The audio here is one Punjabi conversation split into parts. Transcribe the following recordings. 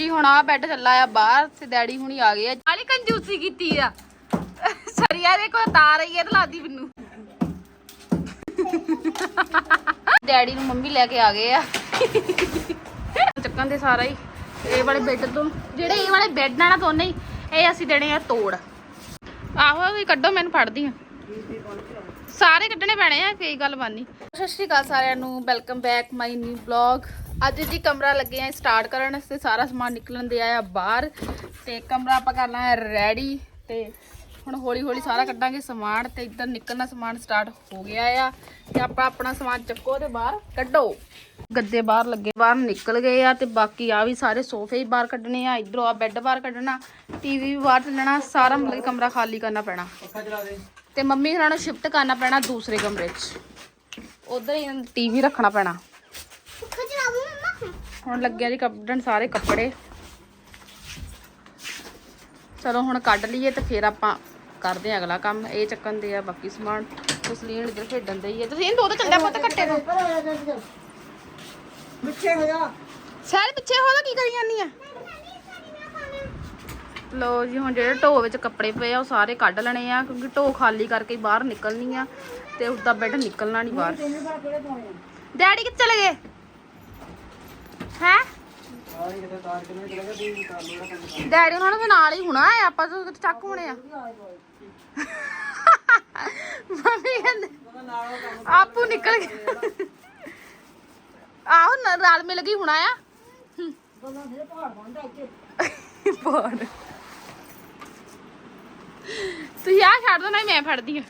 ਜੀ ਹੁਣ ਆ ਬੈੱਡ ਚੱਲਾ ਆ ਬਾਹਰ ਤੇ ਡੈਡੀ ਹੁਣੀ ਆ ਗਏ ਆ। ਆਲੀ ਕੰਜੂਸੀ ਕੀਤੀ ਆ। ਸਰੀਆ ਦੇ ਕੋ ਤਾਰ ਆਈ ਇਹ ਲਾਦੀ ਮੈਨੂੰ। ਡੈਡੀ ਨੂੰ ਮੰਮੀ ਲੈ ਕੇ ਆ ਗਏ ਆ। ਚੱਕਣ ਦੇ ਸਾਰਾ ਹੀ ਇਹ ਵਾਲੇ ਬੈੱਡ ਤੋਂ। ਜਿਹੜੇ ਇਹ ਵਾਲੇ ਬੈੱਡ ਨਾਲ ਦੋਨੇ ਹੀ ਇਹ ਅਸੀਂ ਦੇਣੇ ਆ ਤੋੜ। ਆਹੋ ਵੀ ਕੱਢੋ ਮੈਨੂੰ ਫੜਦੀ ਆ। ਸਾਰੇ ਕੱਢਣੇ ਪੈਣੇ ਆ ਕੋਈ ਗੱਲ ਬਾਨੀ। ਸਤਿ ਸ਼੍ਰੀ ਅਕਾਲ ਸਾਰਿਆਂ ਨੂੰ। Welcome back my new blog ਅੱਜ ਜੀ ਕਮਰਾ ਲੱਗੇ ਆ ਸਟਾਰਟ ਕਰਨ ਤੇ ਸਾਰਾ ਸਮਾਨ ਨਿਕਲਣ ਦੇ ਆਇਆ ਬਾਹਰ। ਤੇ ਕਮਰਾ ਆਪਾਂ ਕਰਨਾ ਹੈ ਰੈਡੀ ਤੇ ਹੁਣ ਹੌਲੀ ਹੌਲੀ ਸਾਰਾ ਕੱਢਾਂਗੇ ਸਮਾਨ ਤੇ ਇੱਧਰ ਨਿਕਲਣਾ ਸਮਾਨ ਸਟਾਰਟ ਹੋ ਗਿਆ ਆ ਤੇ ਆਪਾਂ ਆਪਣਾ ਸਮਾਨ ਚੱਕੋ ਤੇ ਬਾਹਰ ਕੱਢੋ। ਗੱਦੇ ਬਾਹਰ ਲੱਗੇ ਬਾਹਰ ਨਿਕਲ ਗਏ ਆ ਤੇ ਬਾਕੀ ਆ ਵੀ ਸਾਰੇ ਸੋਫੇ ਹੀ ਬਾਹਰ ਕੱਢਣੇ ਆ ਇਧਰੋਂ ਆ ਬੈੱਡ ਬਾਹਰ ਕੱਢਣਾ ਟੀਵੀ ਵੀ ਬਾਹਰ ਚੱਲਣਾ ਸਾਰਾ ਮਤਲਬ ਕਮਰਾ ਖਾਲੀ ਕਰਨਾ ਪੈਣਾ। ਤੇ ਮੰਮੀ ਹਰਾਂ ਨੂੰ ਸ਼ਿਫਟ ਕਰਨਾ ਪੈਣਾ ਦੂਸਰੇ ਕਮਰੇ 'ਚ। ਉਧਰ ਹੀ ਟੀਵੀ ਰੱਖਣਾ ਪੈਣਾ। ਹੁਣ ਲੱਗਿਆ ਜੀ ਕੱਢਣ ਸਾਰੇ ਕੱਪੜੇ। ਚਲੋ ਹੁਣ ਕੱਢ ਲਈਏ ਤੇ ਫਿਰ ਆਪਾਂ ਕਰਦੇ ਆ ਅਗਲਾ ਕੰਮ। ਇਹ ਚੱਕਣ ਦੇ ਆ ਬਾਕੀ ਸਮਾਨ। ਤਸਲੀਨ ਇੱਧਰ ਖੇਡਣ ਦੇ ਹੀ ਆ। ਤੁਸੀਂ ਇਹ ਦੋ ਤਾਂ ਚੱਲਿਆ ਪੁੱਤ ਕੱਟੇ ਤੋਂ ਪਿੱਛੇ ਹੋ ਜਾ। ਸਾਰੇ ਪਿੱਛੇ ਹੋ ਤਾਂ ਕੀ ਕਰੀ ਜਾਂਦੀ ਆ? ਲੋ ਜੀ ਹੁਣ ਜਿਹੜੇ ਢੋ ਵਿੱਚ ਕੱਪੜੇ ਪਏ ਆ ਉਹ ਸਾਰੇ ਕੱਢ ਲੈਣੇ ਆ ਕਿਉਂਕਿ ਢੋ ਖਾਲੀ ਕਰਕੇ ਬਾਹਰ ਨਿਕਲਣੀ ਆ ਤੇ ਉਸਦਾ ਬੈੱਡ ਨਿਕਲਣਾ ਨਹੀਂ ਬਾਹਰ। ਡੈਡੀ ਕਿੱਥੇ ਚਲੇ ਗਏ? ਹੈ? ਡੈਡੀ ਉਹਨਾਂ ਨੂੰ ਨਾਲ ਹੀ ਹੋਣਾ ਹੈ, ਆਪਾਂ ਤਾਂ ਚੱਕ ਹੋਣੇ ਆ। ਮੰਮੀ ਕਹਿੰਦੇ, ਆਪੂ ਨਿਕਲ ਗਏ ਆਹੋ, ਨ- ਰਲ ਮਿਲ ਗਈ ਹੋਣਾ ਆ। ਪਹਾੜ। ਤੁਸੀਂ ਆ ਛੱਡ ਦੋ ਨਾ ਮੈਂ ਫੜਦੀ ਆ।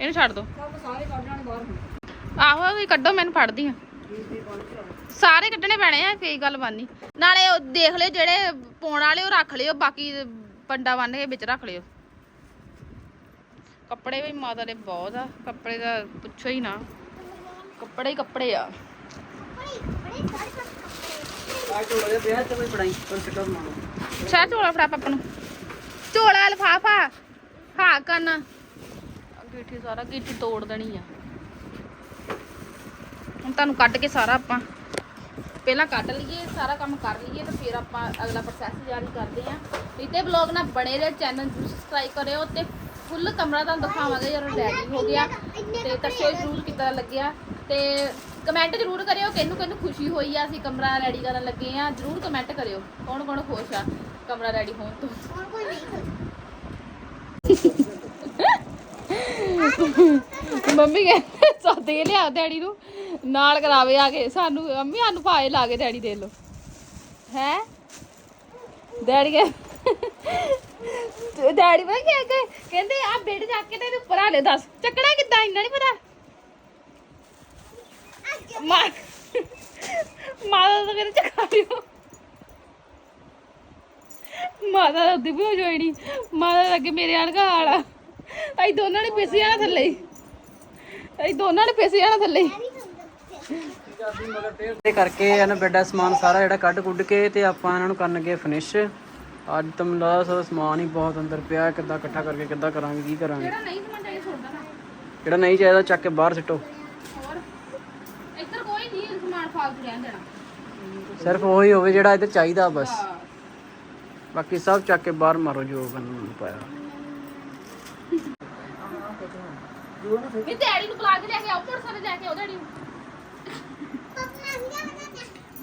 ਇਹਨੂੰ ਛੱਡ ਦੋ। ਆਹੋ, ਵੀ ਕੱਢੋ, ਮੈਨੂੰ ਫੜਦੀ ਆ। ਸਾਰੇ ਕੱਢਣੇ ਪੈਣੇ ਆ ਕੋਈ ਗੱਲ ਬਾਨੀ ਨਾਲੇ ਉਹ ਦੇਖ ਲਿਓ ਜਿਹੜੇ ਪਾਉਣ ਵਾਲੇ ਉਹ ਰੱਖ ਲਿਓ ਬਾਕੀ ਪੰਡਾ ਬੰਨ ਕੇ ਵਿੱਚ ਰੱਖ ਲਿਓ। ਕੱਪੜੇ ਵੀ ਮਾਤਾ ਦੇ ਬਹੁਤ ਆ ਕੱਪੜੇ ਦਾ ਪੁੱਛੋ ਹੀ ਨਾ। ਕੱਪੜੇ ਹੀ ਕੱਪੜੇ ਆ। ਆ ਝੋਲਾ ਫੜਾ ਪਾਪਾ ਨੂੰ। ਝੋਲਾ ਲਫਾਫਾ ਹਾਂ ਕੰਨ। ਗਿੱਠੀ ਸਾਰਾ ਗਿੱਠੀ ਤੋੜ ਦੇਣੀ ਆ। ਹੁਣ ਤੁਹਾਨੂੰ ਕੱਢ ਕੇ ਸਾਰਾ ਆਪਾਂ। ਪਹਿਲਾਂ ਕੱਟ ਲਈਏ, ਸਾਰਾ ਕੰਮ ਕਰ ਲਈਏ ਤੇ ਫਿਰ ਆਪਾਂ ਅਗਲਾ ਪ੍ਰੋਸੈਸ ਜਾਰੀ ਕਰਦੇ ਆਂ ਇੱਥੇ ਵਲੌਗ ਨਾਲ ਬਣੇ ਰਹੇ ਚੈਨਲ ਨੂੰ ਸਬਸਕ੍ਰਾਈਬ ਕਰਿਓ ਤੇ ਫੁੱਲ ਕਮਰਾ ਤੁਹਾਨੂੰ ਦਿਖਾਵਾਂਗੇ ਜਦੋਂ ਰੈਡੀ ਹੋ ਗਿਆ ਤੇ ਦੱਸਿਓ ਜ਼ਰੂਰ ਕਿੱਦਾਂ ਲੱਗਿਆ ਤੇ ਕਮੈਂਟ ਜ਼ਰੂਰ ਕਰਿਓ, ਕਿਹਨੂੰ ਕਿਹਨੂੰ ਖੁਸ਼ੀ ਹੋਈ ਆ, ਅਸੀਂ ਕਮਰਾ ਰੈਡੀ ਕਰਨ ਲੱਗੇ ਆ ਜ਼ਰੂਰ ਕਮੈਂਟ ਕਰਿਓ, ਕੌਣ ਕੌਣ ਖੁਸ਼ ਆ ਕਮਰਾ ਰੈਡੀ ਹੋਣ ਤੋਂ। ਮੰਮੀ ਕਹਿੰਦੇ ਸਾਦੇ ਲਿਆ ਡੈਡੀ ਨੂੰ, ਨਾਲ ਕਰਾਵੇ ਆ ਕੇ, ਸਾਨੂੰ, ਮੰਮੀ ਸਾਨੂੰ ਫਾਇਲ ਲਾ ਕੇ ਡੈਡੀ ਦੇ ਲੋ ਹੈ? ਡੈਡੀ ਕਹਿੰਦੇ ਡੈਡੀ ਮੈਂ ਕਿ ਕਹਿੰਦੇ, ਆ ਬੈੱਡ ਜਾ ਕੇ ਤੇ ਇਹਦੇ ਉੱਪਰ ਲੈ ਦੱਸ, ਚੱਕਣਾ ਕਿੱਦਾਂ, ਇੰਨਾ ਨਹੀਂ ਪਤਾ? ਮਾ, ਮਾਤਾ ਤਾਂ ਕਹਿੰਦੇ, ਚੱਕਾ ਲਿਓ। ਮਾਤਾ ਦਾ ਉੱਦੀ ਵੀ ਹੋ ਜਾਣੀ ਮਾਤਾ ਦਾ ਅੱਗੇ ਮੇਰੇ ਆਣ ਦਾ ਆਈ ਦੋਨਾਂ ਨੇ ਪਿਸ ਜਾਣਾ ਥੱਲੇ ਹੀ। ਅਸੀਂ ਦੋਨਾਂ ਨੇ ਪਿਸ ਜਾਣਾ ਥੱਲੇ। ਹੀ। ਤੇ ਕਰਕੇ ਇਹਨਾਂ ਬੈੱਡਾ ਸਮਾਨ ਸਾਰਾ ਜਿਹੜਾ ਕੱਢ ਕੁੱਢ ਕੇ ਤੇ ਆਪਾਂ ਇਹਨਾਂ ਨੂੰ ਕਰਨਗੇ ਫਿਨਿਸ਼ ਅੱਜ ਤਾਂ ਮੈਨੂੰ ਲੱਗਦਾ ਸਾਰਾ ਸਮਾਨ ਹੀ ਬਹੁਤ ਅੰਦਰ ਪਿਆ ਕਿੱਦਾਂ ਇਕੱਠਾ ਕਰਕੇ ਕਿੱਦਾਂ ਕਰਾਂਗੇ ਕੀ ਕਰਾਂਗੇ। ਜਿਹੜਾ ਨਹੀਂ ਸਮਾਂ ਚਾਹੀਦਾ ਛੋੜ ਦੇਣਾ ਜਿਹੜਾ ਨਹੀਂ ਚਾਹੀਦਾ ਚੱਕ ਕੇ ਬਾਹਰ ਸਿੱਟੋ। ਹੋਰ। ਇੱਧਰ ਕੋਈ ਨਹੀਂ ਸਮਾਨ ਫਾਲਤੂ ਰਹਿਣ ਦੇਣਾ। ਸਿਰਫ ਉਹੀ ਹੋਵੇ ਜਿਹੜਾ ਇੱਧਰ ਚਾਹੀਦਾ ਬਸ। ਬਾਕੀ ਸਭ ਚੱਕ ਕੇ ਬਾਹਰ ਮਾਰੋ ਜੋ ਕਰਨ ਪਾਇਆ। ਵੀ ਡੈਡੀ ਨੂੰ ਬੁਲਾ ਕੇ ਲੈ ਕੇ ਆਓ ਮੋਟਰਸਾਈਕਲ ਲੈ ਕੇ ਆਓ ਡੈਡੀ ਨੂੰ।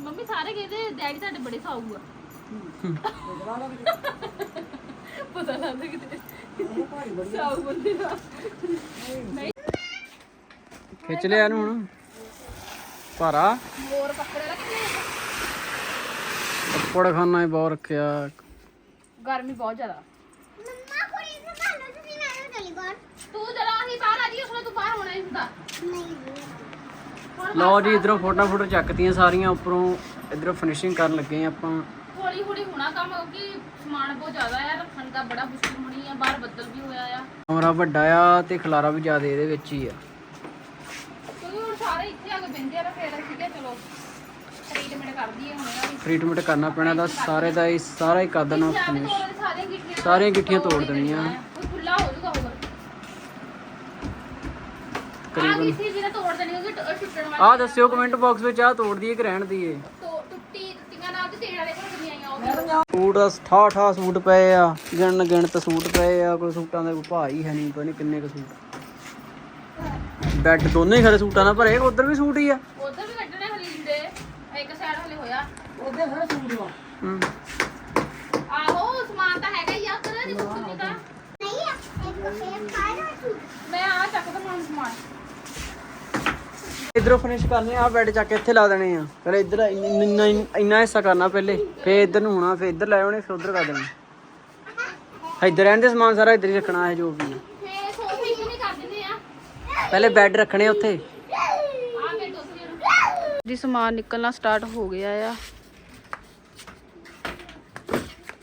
ਮੰਮੀ ਸਾਰੇ ਕਹਿੰਦੇ ਡੈਡੀ ਤੁਹਾਡੇ ਬੜੇ ਸਾਊ ਆ। ਪਤਾ ਲੱਗਦਾ ਕਿਤੇ ਸਾਊ ਬੰਦੇ ਦਾ। ਨਹੀਂ। ਖਿੱਚ ਲਿਆ ਇਹਨੂੰ ਹੁਣ। ਭਾਰਾ। ਹੋਰ ਕੱਪੜੇ ਰੱਖੇ ਕੱਪੜ ਖਾਨਾ ਹੀ ਬਹੁਤ ਰੱਖਿਆ। ਗਰਮੀ ਬਹੁਤ ਜ਼ਿਆਦਾ। ਤੂੰ ਜਰਾ ਹੀ ਬਾਹਰ ਆ ਜੀ ਉਸਨੇ ਤੂੰ ਬਾਹਰ ਹੋਣਾ ਹੀ ਹੁੰਦਾ। ਲਓ ਜੀ ਇਧਰੋਂ ਫੋਟੋ ਫੋਟੋ ਚੱਕਤੀਆਂ ਸਾਰੀਆਂ ਉੱਪਰੋਂ ਇਧਰੋਂ ਫਿਨਿਸ਼ਿੰਗ ਕਰਨ ਲੱਗੇ ਆ ਆਪਾਂ। ਹੌਲੀ ਹੌਲੀ ਹੋਣਾ ਕੰਮ ਕਿਉਂਕਿ ਸਮਾਨ ਬਹੁਤ ਜ਼ਿਆਦਾ ਆ ਰੱਖਣ ਦਾ ਬੜਾ ਮੁਸ਼ਕਿਲ ਹੋਣੀ ਆ ਬਾਹਰ ਬੱਦਲ ਵੀ ਹੋਇਆ ਆ। ਕਮਰਾ ਵੱਡਾ ਆ ਤੇ ਖਲਾਰਾ ਵੀ ਜ਼ਿਆਦਾ ਇਹਦੇ ਵਿੱਚ ਹੀ ਆ। ਕਿਉਂਕਿ ਹੁਣ ਸਾਰੇ ਇੱਥੇ ਆ ਕੇ ਬਹਿੰਦੇ ਆ ਤਾਂ ਫਿਰ ਅਸੀਂ ਕਿਹਾ ਚਲੋ ਟ੍ਰੀਟਮੈਂਟ ਕਰ ਦਈਏ ਹੁਣ ਇਹਨਾਂ ਦੀ। ਟ੍ਰੀਟਮੈਂਟ ਕਰਨਾ ਪੈਣਾ ਦਾ ਸਾਰੇ ਦਾ ਹੀ ਸਾਰਾ ਹੀ ਕਰ ਦੇਣਾ ਫਿਨਿਸ਼ ਸਾਰੀਆਂ ਗਿੱਠੀਆਂ ਤੋੜ ਦੇਣੀਆਂ ਉਹ ਖੁੱਲਾ ਹੋ ਜਾਊਗਾ ਹੋਰ ਆ ਗਈ ਸੀ ਜਿਹਨੇ ਤੋੜ ਦੇਣੀ ਉਹਦੀ ਟ- ਟੁੱਟਣ ਵਾਲੀ। ਆਹ ਦੱਸਿਓ ਕਮੈਂਟ ਬਾਕਸ ਵਿੱਚ ਆਹ ਤੋੜ ਦਈਏ ਕਿ ਰਹਿਣ ਦਈਏ ਤੋ ਟੁੱਟੀ ਟੁੱਟੀਆਂ ਨਾਲ ਤੇ ਤੇੜ ਵਾਲੇ ਕੋਲ ਦੁਨੀਆਂ ਆਈਆਂ ਉਹ। ਸੂਟ ਆ ਠਾ ਠਾ ਸੂਟ ਪਏ ਆ ਗਿਣ ਗਿਣਤ ਸੂਟ ਪਏ ਆ ਕੋਈ ਸੂਟਾਂ ਦੇ ਕੋਈ ਭਾਅ ਹੀ ਹੈ ਨਹੀਂ ਪਤਾ ਨਹੀਂ ਕਿੰਨੇ ਕੁ ਸੂਟ। ਬੈੱਡ ਦੋਨੇ ਹੀ ਖਰੇ ਸੂਟਾਂ ਨਾਲ ਭਰੇ ਉਧਰ ਵੀ ਸੂਟ ਹੀ ਆ। ਉਧਰ ਵੀ ਕੱਢਣੇ ਹਲੀਨ ਦੇ ਇੱਕ ਸਾਈਡ ਹਲੇ ਹੋਇਆ। ਹੂੰ। ਆਹੋ ਸਮਾਨ ਤਾਂ ਹੈਗਾ ਹੀ ਆ ਉਧਰ ਨਹੀਂ ਸੁੱਕੀ ਤਾਂ ਮੈਂ ਆ ਚੱਕ ਦਵਾਂ ਸਮਾਨ ਇਧਰੋਂ ਫਿਨਿਸ਼ ਕਰਨੇ ਆ ਬੈੱਡ ਚੱਕ ਕੇ ਇੱਥੇ ਲਾ ਦੇਣੇ ਆ। ਫਿਰ ਇਧਰ ਇੰਨਾ ਇੰਨਾ ਹਿੱਸਾ ਕਰਨਾ ਪਹਿਲੇ, ਫੇਰ ਇਧਰ ਨੂੰ ਹੋਣਾ ਫੇਰ ਇਧਰ ਲੈ ਆਉਣੇ, ਫੇਰ ਉਧਰ ਕਰ ਦੇਣਾ। ਇਧਰ ਰਹਿੰਦੇ ਸਮਾਨ ਸਾਰਾ ਇਧਰ ਹੀ ਰੱਖਣਾ ਹੈ ਜੋ ਵੀ ਹੈ ਪਹਿਲੇ ਬੈੱਡ ਰੱਖਣੇ ਉੱਥੇ। ਜੀ, ਸਮਾਨ ਨਿਕਲਣਾ ਸਟਾਰਟ ਹੋ ਗਿਆ ਆ।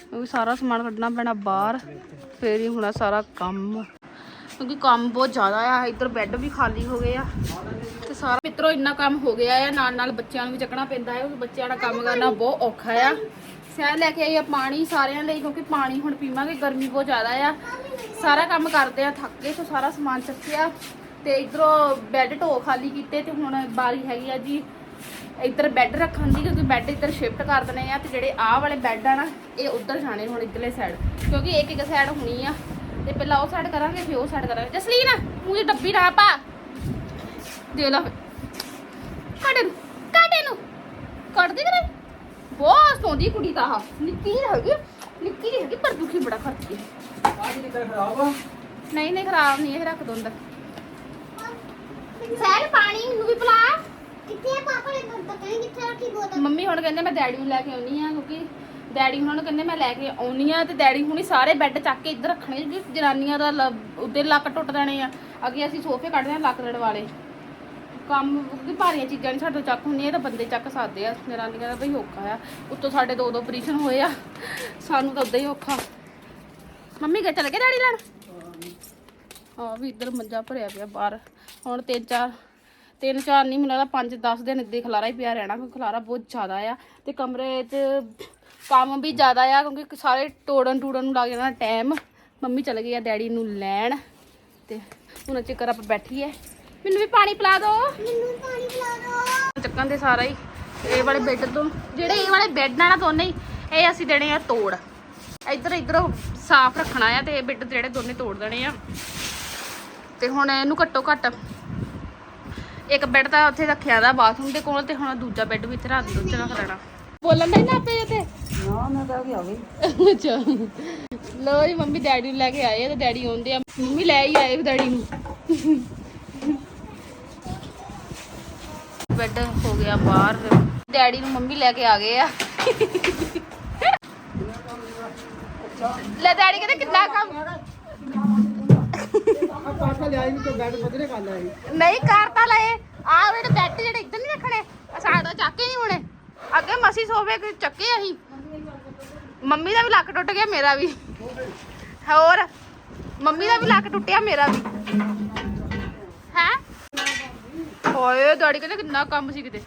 ਕਿਉਂਕਿ ਸਾਰਾ ਸਮਾਨ ਕੱਢਣਾ ਪੈਣਾ ਬਾਹਰ, ਫੇਰ ਹੀ ਹੋਣਾ ਸਾਰਾ ਕੰਮ। ਕਿਉਂਕਿ ਕੰਮ ਬਹੁਤ ਜ਼ਿਆਦਾ ਆ, ਇੱਧਰ ਬੈੱਡ ਵੀ ਖਾਲੀ ਹੋ ਗਏ ਆ। ਸਾਰਾ ਮਿੱਤਰੋ ਇੰਨਾ ਕੰਮ ਹੋ ਗਿਆ ਆ, ਨਾਲ ਨਾਲ ਬੱਚਿਆਂ ਨੂੰ ਵੀ ਚੱਕਣਾ ਪੈਂਦਾ ਹੈ ਕਿਉਂਕਿ ਬੱਚਿਆਂ ਦਾ ਕੰਮ ਕਰਨਾ ਬਹੁਤ ਔਖਾ ਆ। ਸਹਿ ਲੈ ਕੇ ਆਈ ਆ ਪਾਣੀ ਸਾਰਿਆਂ ਲਈ, ਕਿਉਂਕਿ ਪਾਣੀ ਹੁਣ ਪੀਵਾਂਗੇ, ਗਰਮੀ ਬਹੁਤ ਜ਼ਿਆਦਾ ਆ। ਸਾਰਾ ਕੰਮ ਕਰਦੇ ਆ, ਥੱਕ ਗਏ ਸੋ ਸਾਰਾ ਸਮਾਨ ਚੱਕਿਆ ਤੇ ਇਧਰੋਂ ਬੈੱਡ ਢੋ ਖਾਲੀ ਕੀਤੇ ਤੇ ਹੁਣ ਬਾਰੀ ਹੈਗੀ ਆ ਜੀ। ਇੱਧਰ ਬੈੱਡ ਰੱਖਣ ਦੀ, ਕਿਉਂਕਿ ਬੈੱਡ ਇੱਧਰ ਸ਼ਿਫਟ ਕਰ ਦਨੇ ਆ ਤੇ ਜਿਹੜੇ ਆਹ ਵਾਲੇ ਬੈੱਡ ਆ ਨਾ, ਇਹ ਉੱਧਰ ਜਾਣੇ ਹੁਣ ਇੱਧਰਲੇ ਸਾਈਡ ਕਿਉਂਕਿ ਇੱਕ ਇੱਕ ਸਾਈਡ ਹੋਣੀ ਆ। ਤੇ ਪਹਿਲਾਂ ਉਹ ਸਾਈਡ ਕਰਾਂਗੇ, ਫਿਰ ਉਹ ਸਾਈਡ ਕਰਾਂਗੇ। ਜਸਲੀਨ, ਮੂੰਹ 'ਚ ਡੱਬੀ ਨਾ ਪਾ। ਦੇ ਲਾ ਕੱਢ ਨੂੰ ਕੱਢ ਨੂੰ ਕੱਢ ਦੇ ਕਰੇ ਬਹੁਤ ਸੌਂਦੀ ਕੁੜੀ ਤਾਂ ਆਹ। ਨਿੱਕੀ ਜਿਹੀ ਹੈਗੀ ਨਿੱਕੀ ਜਿਹੀ ਹੈਗੀ ਪਰ ਦੁਖੀ ਬੜਾ ਖਰਚੀ ਨਹੀਂ ਨਹੀਂ ਖਰਾਬ ਨਹੀਂ ਇਹ ਰੱਖ ਦੋ ਅੰਦਰ। ਸਹਿਲ ਪਾਣੀ ਨੂੰ ਵੀ ਪਿਲਾ। ਕਿੱਥੇ ਆ ਪਾਪਾ? ਨੇ ਪਤਾ ਨਹੀਂ ਕਿੱਥੇ ਰੱਖੀ ਬੋਤਲ। ਮੰਮੀ ਹੁਣ ਕਹਿੰਦੇ ਮੈਂ ਡੈਡੀ ਨੂੰ ਲੈ ਕੇ ਆਉਣੀ ਆ ਕਿਉਂਕਿ ਡੈਡੀ ਉਹਨਾਂ ਨੂੰ ਕਹਿੰਦੇ ਮੈਂ ਲੈ ਕੇ ਆਉਣੀ ਆ ਤੇ ਡੈਡੀ ਹੁਣੀ ਸਾਰੇ ਬੈੱਡ ਚੱਕ ਕੇ ਇੱਧਰ ਰੱਖਣੇ ਜਨਾਨੀਆਂ ਦਾ ਉੱਤੇ ਲੱਕ ਟੁੱਟ ਜਾਣੇ ਆ। ਅੱਗੇ ਅਸੀਂ ਸੋਫੇ ਕੱਢਦੇ ਆ ਲੱਕ ਵਾਲੇ ਕੰਮ ਕਿਉਂਕਿ ਭਾਰੀਆਂ ਚੀਜ਼ਾਂ ਨਹੀਂ ਸਾਡੇ ਤੋਂ ਚੱਕ ਹੁੰਦੀਆਂ, ਇਹ ਤਾਂ ਬੰਦੇ ਚੱਕ ਸਕਦੇ ਆ। ਜਨਾਨੀਆਂ ਦਾ ਬਈ ਔਖਾ ਆ। ਉੱਤੋਂ ਸਾਡੇ ਦੋ ਦੋ ਆਪਰੇਸ਼ਨ ਹੋਏ ਆ। ਸਾਨੂੰ ਤਾਂ ਉਦਾਂ ਹੀ ਔਖਾ। ਮੰਮੀ ਗਏ ਚਲੇ ਗਏ ਡੈਡੀ ਲੈਣ? ਆ ਵੀ ਇੱਧਰ ਮੰਜਾ ਭਰਿਆ ਪਿਆ ਬਾਹਰ। ਹੁਣ ਤਿੰਨ ਚਾਰ ਤਿੰਨ ਚਾਰ ਨਹੀਂ ਮੈਨੂੰ ਲੱਗਦਾ ਪੰਜ 10 ਦਿਨ ਇੱਦੇ ਖਲਾਰਾ ਹੀ ਪਿਆ ਰਹਿਣਾ, ਕਿਉਂਕਿ ਖਲਾਰਾ ਬਹੁਤ ਜ਼ਿਆਦਾ ਆ। ਤੇ ਕਮਰੇ 'ਚ ਕੰਮ ਵੀ ਜ਼ਿਆਦਾ ਆ, ਕਿਉਂਕਿ ਸਾਰੇ ਤੋੜਨ ਟੂੜਨ ਨੂੰ ਲੱਗ ਜਾਣਾ ਟਾਈਮ ਮੰਮੀ ਚਲੇ ਗਈ ਆ ਡੈਡੀ ਨੂੰ ਲੈਣ। ਤੇ ਹੁਣ ਚਿਕਰ ਆਪਾਂ ਬੈਠੀਏ। ਮੈਨੂੰ ਵੀ ਪਾਣੀ ਪਿਲਾ ਦਿਓ ਮੈਨੂੰ ਪਾਣੀ ਪਿਲਾ ਦਿਓ ਚੱਕਾਂ ਦੇ ਸਾਰਾ ਹੀ ਇਹ ਵਾਲੇ ਬੈੱਡ ਤੋਂ। ਜਿਹੜੇ ਇਹ ਵਾਲੇ ਬੈੱਡ ਨਾਲ ਦੋਨੇ ਹੀ ਇਹ ਅਸੀਂ ਦੇਣੇ ਆ ਤੋੜ। ਇੱਧਰ ਇੱਧਰ ਸਾਫ਼ ਰੱਖਣਾ ਆ ਤੇ ਇਹ ਬੈੱਡ ਜਿਹੜੇ ਦੋਨੇ ਤੋੜ ਦੇਣੇ ਆ। ਤੇ ਹੁਣ ਇਹਨੂੰ ਘੱਟੋ ਘੱਟ ਇੱਕ ਬੈੱਡ ਤਾਂ ਉੱਥੇ ਰੱਖਿਆ ਦਾ ਬਾਥਰੂਮ ਦੇ ਕੋਲ ਤੇ ਹੁਣ ਦੂਜਾ ਬੈੱਡ ਵੀ ਇੱਥੇ ਰੱਖ ਦੋ ਚ ਰੱਖ ਲੈਣਾ। ਬੋਲਣ ਦਾ ਨਾ ਆਪੇ ਤੇ ਨਾ ਮੈਂ ਤਾਂ ਆ ਗਈ। ਅੱਛਾ। ਲੋ ਜੀ ਮੰਮੀ ਡੈਡੀ ਨੂੰ ਲੈ ਕੇ ਆਏ ਆ ਤੇ ਡੈਡੀ ਆਉਂਦੇ ਆ। ਮੰਮੀ ਲੈ ਹੀ ਆਏ ਡੈਡੀ ਨੂੰ। ਬੈੱਡ ਹੋ ਗਿਆ ਬਾਹਰ। ਡੈਡੀ ਨੂੰ ਮੰਮੀ ਲੈ ਕੇ ਆ ਗਏ ਆ। ਲੈ ਡੈਡੀ ਕਹਿੰਦੇ ਕਿੰਨਾ ਕੰਮ ਪਾਪਾ ਲਿਆਈ ਨਹੀਂ ਤੇ ਬੈੱਡ ਬਦਲੇ ਕਰ ਲਿਆਈ ਨਹੀਂ ਕਰ ਲਏ ਆ ਜਿਹੜੇ ਬੈੱਡ ਜਿਹੜੇ ਇੱਧਰ ਨਹੀਂ ਰੱਖਣੇ। ਸਾਡਾ ਚੱਕ ਨਹੀਂ ਹੋਣੇ। ਅੱਗੇ ਮਸੀ ਸੋਵੇ ਚੱਕੇ ਅਸੀਂ। ਮੰਮੀ ਦਾ ਵੀ ਲੱਕ ਟੁੱਟ ਗਿਆ, ਮੇਰਾ ਵੀ। ਹੋਰ, ਮੰਮੀ ਦਾ ਵੀ ਲੱਕ ਟੁੱਟਿਆ, ਮੇਰਾ ਵੀ। ਹੈ? ਹੋਏ, ਡੈਡੀ ਕਹਿੰਦੇ ਕਿੰਨਾ ਕੰਮ ਸੀ ਕਿਤੇ।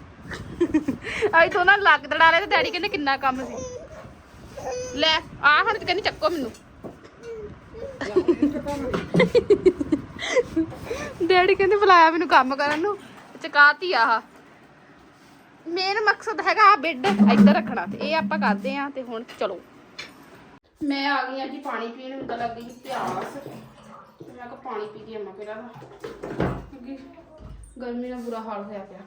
ਆਈ ਤੋਂ ਨਾ ਲੱਕ ਦੜਾ ਲਿਆ ਤੇ ਡੈਡੀ ਕਹਿੰਦੇ ਕਿੰਨਾ ਕੰਮ ਸੀ। ਲੈ, ਆ ਹੁਣ ਤੇ ਕਹਿੰਦੀ ਚੱਕੋ ਮੈਨੂੰ। ਡੈਡੀ ਕਹਿੰਦੇ ਬੁਲਾਇਆ ਮੈਨੂੰ ਕੰਮ ਕਰਨ ਨੂੰ, ਚਕਾਤੀ ਆਹ। ਮੇਨ ਮਕਸਦ ਹੈਗਾ ਆ ਬੈੱਡ ਇੱਧਰ ਰੱਖਣਾ ਤੇ ਇਹ ਆਪਾਂ ਕਰਦੇ ਆ ਤੇ ਹੁਣ ਚਲੋ। ਮੈਂ ਆ ਗਈ ਆ ਜੀ ਪਾਣੀ ਪੀਣ ਨੂੰ ਤਾਂ ਲੱਗ ਪਿਆਸ। ਮੈਂ ਕਿਹਾ ਪਾਣੀ ਪੀ ਕੇ ਆਵਾਂ ਪਹਿਲਾਂ ਕਿਉਂਕਿ ਗਰਮੀ ਨਾਲ ਬੁਰਾ ਹਾਲ ਹੋਇਆ ਪਿਆ।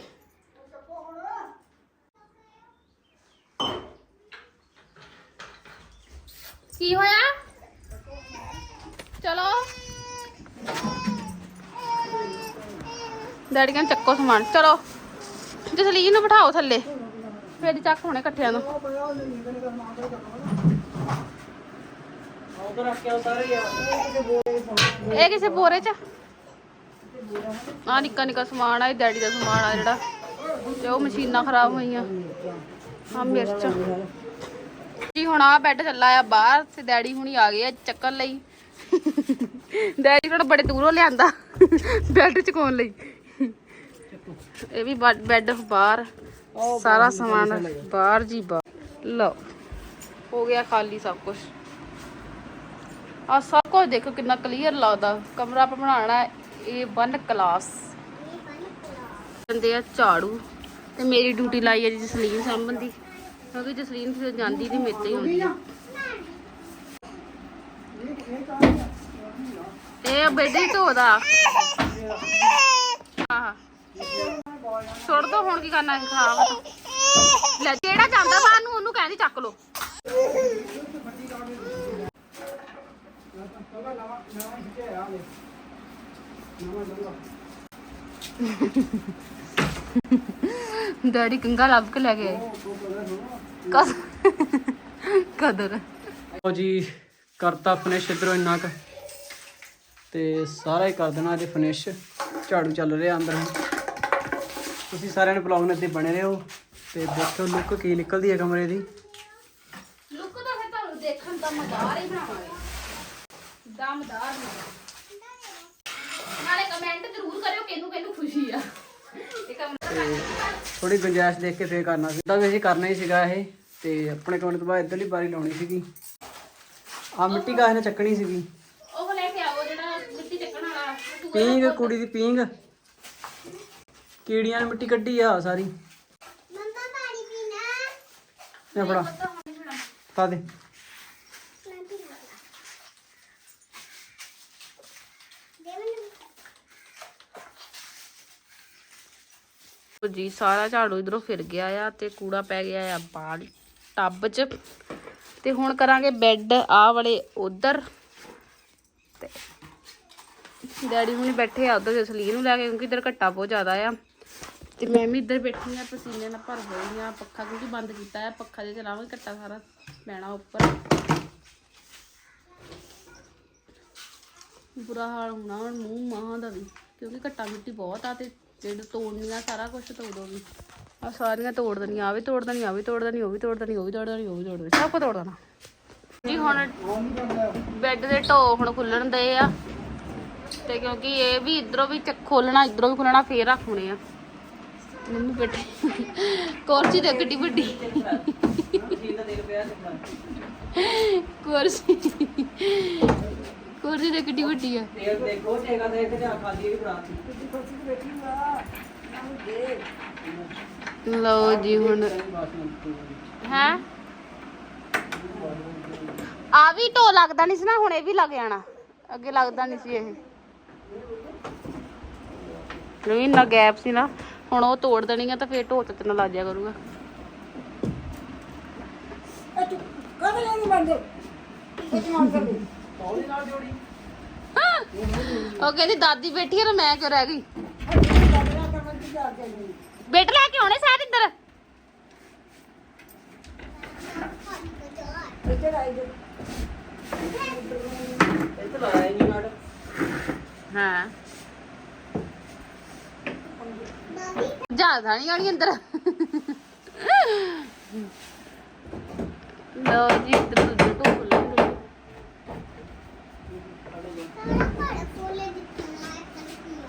ਕੀ ਹੋਇਆ? ਚਲੋ। ਡੈਡੀ ਕਹਿੰਦੇ ਚੱਕੋ ਸਮਾਨ। ਚਲੋ। ਜਸਲੀਨ ਨੂੰ ਬਿਠਾਓ ਥੱਲੇ। ਫਿਰ ਚੱਕ ਹੋਣੇ ਇਕੱਠਿਆਂ ਨੂੰ। ਇਹ ਕਿਸੇ ਬੋਰੇ 'ਚ? ਆ ਨਿੱਕਾ ਨਿੱਕਾ ਸਮਾਨ ਆ, ਇਹ ਡੈਡੀ ਦਾ ਸਮਾਨ ਆ ਜਿਹੜਾ। ਤੇ ਉਹ ਮਸ਼ੀਨਾਂ ਖਰਾਬ ਹੋਈਆਂ। ਆ ਮਿਰਚ। ਜੀ, ਹੁਣ ਆ ਬੈੱਡ ਚੱਲਾ ਆ ਬਾਹਰ ਤੇ ਡੈਡੀ ਹੁਣੀ ਆ ਗਏ ਆ ਚੱਕਣ ਲਈ। ਡੈਡੀ ਹੁਣ ਬੜੇ ਦੂਰੋਂ ਲਿਆਂਦਾ। ਬੈੱਡ ਚਕਾਉਣ ਲਈ। ਇਹ ਵੀ ਬੈ- ਬੈੱਡ ਬਾਹਰ। ਸਾਰਾ ਸਮਾਨ ਬਾਹਰ ਜੀ ਬਾਹਰ। ਲਓ, ਹੋ ਗਿਆ ਖਾਲੀ ਸਭ ਕੁਝ ਆ ਸਭ ਕੁਝ ਦੇਖੋ ਕਿੰਨਾ ਕਲੀਅਰ ਲੱਗਦਾ। ਕਮਰਾ ਆਪਾਂ ਬਣਾਉਣਾ ਇਹ ਵਨ ਕਲਾਸ ਦਿੰਦੇ ਆ ਝਾੜੂ, ਤੇ ਮੇਰੀ ਡਿਊਟੀ ਲਾਈ ਹੈ ਜਸਲੀਨ ਸਾਂਭਣ ਦੀ। ਕਿਉਂਕਿ ਜਸਲੀਨ ਫਿਰ ਜਾਂਦੀ ਨਹੀਂ ਮੇਤੇ ਹੀ ਹੁੰਦੀ ਇਹ ਬੇਟੇ ਧੋਦਾ ਆਹ। ਸੁੱਟ ਦੋ, ਹੁਣ ਕੀ ਕਰਨਾ ਹੈ ਖਾ ਲੈ, ਜਿਹੜਾ ਜਾਂਦਾ ਬਾਹਰ ਨੂੰ ਉਹਨੂੰ ਕਹਿੰਦੀ ਚੱਕ ਲੋ ਡੈਡੀ ਕੰਗਾ ਲੱਭ ਕੇ ਲੈ ਕੇ ਆਏ ਕਸ ਕਦਰ। ਲਓ ਜੀ ਕਰਤਾ ਫਿਨਿਸ਼ ਇਧਰੋਂ ਇੰਨਾ ਕੁ। ਤੇ ਸਾਰਾ ਹੀ ਕਰ ਦੇਣਾ ਅੱਜ ਫਿਨਿਸ਼ ਝਾੜੂ ਚੱਲ ਰਿਹਾ ਅੰਦਰ ਤੁਸੀਂ ਸਾਰਿਆਂ ਨੇ ਬਲੌਗ ਨਾਲ ਤੇ ਬਣੇ ਰਹੋ। ਤੇ ਦੇਖੋ ਲੁੱਕ ਕੀ ਨਿਕਲਦੀ ਹੈ ਕਮਰੇ ਦੀ। ਲੁੱਕ ਤਾਂ ਫਿਰ ਤੁਹਾਨੂੰ ਦੇਖਣ ਦਾ ਮਜ਼ਾਰ ਹੀ ਬਣਾਵਾਂਗੇ। ਦਮਦਾਰ ਨਾਲੇ ਕਮੈਂਟ ਜ਼ਰੂਰ ਕਰਿਓ ਕਿਹਨੂੰ ਕਿਹਨੂੰ ਖੁਸ਼ੀ ਆ ਇਹ ਕਮਰਾ ਤੇ ਥੋੜੀ ਗੁੰਜਾਇਸ਼ ਦੇਖ ਕੇ ਫੇਰ ਕਰਨਾ ਸੀ। ਤਾਂ ਵੀ ਅਸੀਂ ਕਰਨਾ ਹੀ ਸੀਗਾ ਇਹ ਤੇ ਆਪਣੇ ਕਮਰੇ ਤੋਂ ਬਾਅਦ ਇੱਧਰਲੀ ਬਾਰੀ ਲਾਉਣੀ ਸੀਗੀ। ਆ ਮਿੱਟੀ ਕਾਹ ਨੇ ਚੱਕਣੀ ਸੀਗੀ? ਉਹ ਲੈ ਕੇ ਆਓ ਜਿਹੜਾ ਮਿੱਟੀ ਚੱਕਣ ਵਾਲਾ ਪੀਂਗ ਕੁੜੀ ਦੀ ਪੀਂਗ ਕੀੜੀਆਂ ਨੇ ਮਿੱਟੀ ਕੱਢੀ ਆ ਸਾਰੀ। ਮੰਮਾ ਪਾਣੀ ਪੀਣਾ। ਇਹ ਫੜਾ ਪਾ ਦੇ ਮੈਂ ਪੀਣਾ ਦੇ ਮੈਨੂੰ ਜੀ, ਸਾਰਾ ਝਾੜੂ ਇਧਰੋਂ ਫਿਰ ਗਿਆ ਆ ਤੇ ਕੂੜਾ ਪੈ ਗਿਆ ਆ ਬਾਲ ਟੱਬ 'ਚ। ਤੇ ਹੁਣ ਕਰਾਂਗੇ ਬੈੱਡ ਆ ਵਾਲੇ ਉਧਰ। ਤੇ ਡੈਡੀ ਹੁਣੀ ਬੈਠੇ ਆ ਉਧਰ ਜਸਲੀਨ ਨੂੰ ਲੈ ਕੇ, ਕਿਉਂਕਿ ਇਧਰ ਘੱਟਾ ਬਹੁਤ ਜ਼ਿਆਦਾ ਆ। ਤੇ ਮੈਂ ਵੀ ਇੱਧਰ ਬੈਠੀ ਆ, ਪਸੀਨੇ ਨਾਲ ਭਰ ਹੋਈ ਆ, ਪੱਖਾ ਕਿਉਂਕਿ ਬੰਦ ਕੀਤਾ ਆ, ਪੱਖਾ ਜੇ ਚਲਾਵਾਂਗੇ, ਘੱਟਾ ਸਾਰਾ ਪੈਣਾ ਉੱਪਰ। ਬੁਰਾ ਹਾਲ ਹੋਣਾ ਹੁਣ, ਮੂੰਹ ਮਾਹਾਂ ਦਾ ਵੀ, ਕਿਉਂਕਿ ਘੱਟਾ ਮਿੱਟੀ ਬਹੁਤ ਆ ਤੇ ਜਿਹੜੇ ਤੋੜਨੀ ਸਾਰਾ ਕੁਝ ਤੋੜ ਦੋਗੀ ਆ ਸਾਰੀਆਂ ਤੋੜ ਦੇਣੀਆਂ ਆ ਵੀ ਤੋੜ ਦੇਣੀ ਆ ਵੀ ਤੋੜ ਦੇਣੀ ਉਹ ਵੀ ਤੋੜ ਦੇਣੀ ਉਹ ਵੀ ਤੋੜ ਦੇਣੀ ਉਹ ਵੀ ਤੋੜ ਦੇਣੀ ਸਭ ਕੁਝ ਤੋੜ ਦੇਣਾ। ਜੀ ਹੁਣ ਬੈੱਡ ਦੇ ਢੋ ਹੁਣ ਖੁੱਲਣ ਦੇ ਆ। ਤੇ ਕਿਉਂਕਿ ਇਹ ਵੀ ਇਧਰੋਂ ਵੀ ਚੱਕ ਖੋਲਣਾ, ਇਧਰੋਂ ਵੀ ਖੋਲਣਾ, ਫੇਰ ਰੱਖਣੇ ਆ। ਮੰਮੀ ਬੈਠੀ, ਕੁਰਸੀ ਤੇ ਗੱਡੀ ਵੱਡੀ। ਕੁਰਸੀ ਕੁਰਸੀ ਤੇ ਗੱਡੀ ਵੱਡੀ ਆ। ਦੇਖੋ ਚੇਗਾ ਦੇਖ ਕੇ ਖਾਲੀ ਵੀ ਬਰਾਤ ਲਓ ਜੀ ਹੁਣ। ਹੈ? ਆ ਵੀ ਢੋ ਲੱਗਦਾ ਨਹੀਂ ਸੀ ਨਾ ਹੁਣ ਇਹ ਵੀ ਲੱਗ ਜਾਣਾ। ਅੱਗੇ ਲੱਗਦਾ ਨਹੀਂ ਸੀ ਇਹ। ਨਹੀਂ ਇੰਨਾ ਗੈਪ ਸੀ ਨਾ। ਹੁਣ ਉਹ ਤੋੜ ਦੇਣੀ ਆ ਤਾਂ ਫੇਰ ਢੋ ਤੇ ਨਾ ਲੱਗ ਜਾ ਕਰੂਗਾ। ਉਹ ਕਹਿੰਦੀ ਦਾਦੀ ਬੈਠੀ ਆ ਤੇ ਮੈਂ ਕਿਉਂ ਰਹਿ ਗਈ? ਬੇਟ ਲੈ ਕੇ ਆਉਣੇ ਸਾਰੇ ਇੱਧਰ। ਇੱਥੇ ਲਾਇਆ ਹੀ। ਨਹੀਂ ਨਾਟ ਹਾਂ ਜ਼ਿਆਦਾ ਨਹੀਂ ਆਣੀ ਅੰਦਰ। ਲੋ ਜੀ, ਇੱਧਰ ਦੂਜੇ ਢੋ ਖੁੱਲਣਗੇ ਸਾਰਾ ਘਰ ਖੋਲੇ ਦਿੱਤਾ ਨਾ ਇੱਕ ਤਰੀਕੇ ਨਾਲ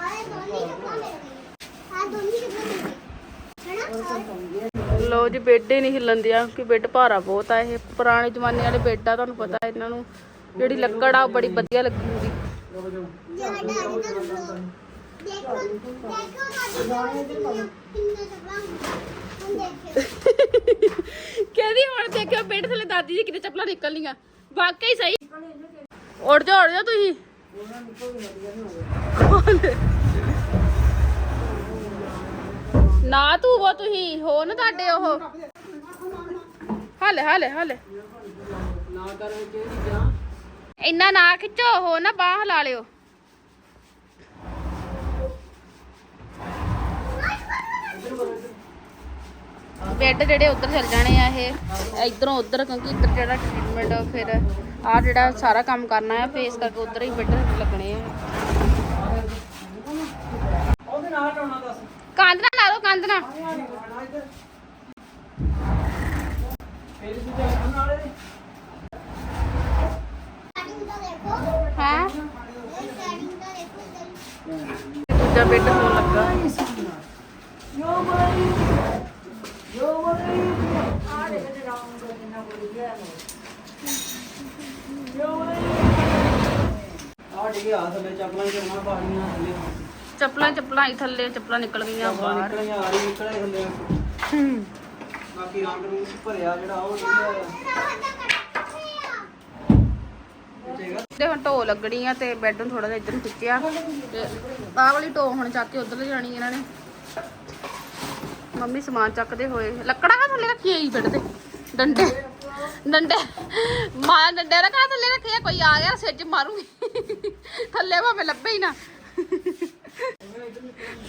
ਆਏ ਦੋਨੀ ਚੱਪਲਾਂ ਮਿਲ ਗਈਆਂ ਆ ਦੋਨੀ ਚੱਪਲਾਂ ਮਿਲ ਗਈਆਂ ਹੈਨਾ ਲੋ ਜੀ ਬੈੱਡ ਹੀ ਨਹੀਂ ਹਿੱਲਣ ਦਿਆ, ਕਿ ਬੈੱਡ ਭਾਰਾ ਬਹੁਤ ਆ ਇਹ। ਪੁਰਾਣੇ ਜ਼ਮਾਨੇ ਵਾਲੇ ਬੈੱਡ ਆ ਤੁਹਾਨੂੰ ਪਤਾ ਇਹਨਾਂ ਨੂੰ, ਜਿਹੜੀ ਲੱਕੜ ਆ, ਉਹ ਬੜੀ ਵਧੀਆ ਲੱਗੀ ਹੁੰਦੀ। ਕਹਿੰਦੀ, ਹੁਣ ਦੇਖਿਓ, ਬੈੱਡ ਥੱਲੇ ਦਾਦੀ ਜੀ ਕਿਤੇ ਚੱਪਲਾਂ ਨਿਕਲਣੀਆਂ ਵਾਕਈ ਸਹੀ। ਉੱਡ ਜਾ ਉੱਡ ਜਾ ਤੁਸੀਂ। ਨਾ ਤੂੰ ਉਹ ਤੁਸੀਂ, ਹੋ ਨਾ ਤੁਹਾਡੇ ਉਹ। ਹਲੇ ਹਲੇ ਹਲੇ। ਨਾ ਕਰ ਕੇ ਚੀਜ਼ਾਂ ਇੰਨਾ ਨਾ ਖਿੱਚੋ, ਹੋ ਨਾ ਬਾਹ ਹਿਲਾ ਲਿਓ। ਬੈੱਡ ਜਿਹੜੇ ਉੱਧਰ ਚੱਲ ਜਾਣੇ ਆ ਇਹ, ਇਧਰੋਂ ਉੱਧਰ, ਕਿਉਂਕਿ ਇੱਧਰ ਜਿਹੜਾ ਟ੍ਰੀਟਮੈਂਟ ਫਿਰ ਆ ਜਿਹੜਾ ਸਾਰਾ ਕੰਮ ਕਰਨਾ ਆ ਫੇਸ ਕਰਕੇ ਉੱਧਰ ਹੀ ਬੈੱਡ ਲੱਗਣੇ ਆ। ਉਹਦੇ ਨਾਲ ਲਾਉਣਾ ਨਾ ਲਾ ਲਓ ਕੰਧ ਨਾ ਫੇਰ ਵੀ ਚੱਲ ਨਾਲੇ ਦੇ ਸੈਟਿੰਗ ਦਾ ਦੇਖੋ ਹੈ ਇਹ ਸੈਟਿੰਗ ਦਾ ਦੇਖੋ ਇੱਧਰ ਦੂਜਾ ਬੈੱਡ ਹੋਣ ਲੱਗਾ ਆ ਭੱਜ ਗਿਆ ਥੱਲੇ ਚੱਪਲਾਂ ਚ ਉਹਨਾਂ ਪਾੜੀਆਂ ਥੱਲੇ ਚੱਪਲਾਂ ਚੱਪਲਾਂ ਹੀ ਥੱਲੇ ਚੱਪਲਾਂ ਨਿਕਲ ਗਈਆਂ ਬਾਹਰ। ਨਿਕਲੀਆਂ ਆ ਰਹੀ ਨਿਕਲੇ ਥੱਲੇ। ਹੂੰ। ਬਾਕੀ ਰੰਗ ਰੂਪ ਭਰਿਆ ਜਿਹੜਾ ਉਹ ਨਿਕਲਿਆ ਤੇ ਹੁਣ ਢੋ ਲੱਗਣੀ ਆ ਤੇ ਬੈੱਡ ਨੂੰ ਥੋੜਾ ਜਿਹਾ ਇੱਧਰ ਨੂੰ ਖਿੱਚਿਆ। ਤੇ ਆਹ ਵਾਲੀ ਢੋ ਹੁਣ ਚੱਕ ਕੇ ਉਧਰ ਜਾਣੀ ਇਹਨਾਂ ਨੇ। ਮੰਮੀ ਸਮਾਨ ਚੱਕਦੇ ਹੋਏ। ਲੱਕੜਾਂ ਕਾ ਥੱਲੇ ਰੱਖੀ ਆਈ ਬੈੱਡ ਤੇ। ਡੰਡੇ। ਡੰਡੇ। ਮਾਂ ਡੰਡੇ ਰੱਖਾ ਥੱਲੇ ਰੱਖਿਆ ਕੋਈ ਆ ਗਿਆ ਸਿਰ 'ਚ ਮਾਰੂਗੀ। ਥੱਲੇ ਭਾਵੇਂ ਲੱਭੇ ਹੀ ਨਾ।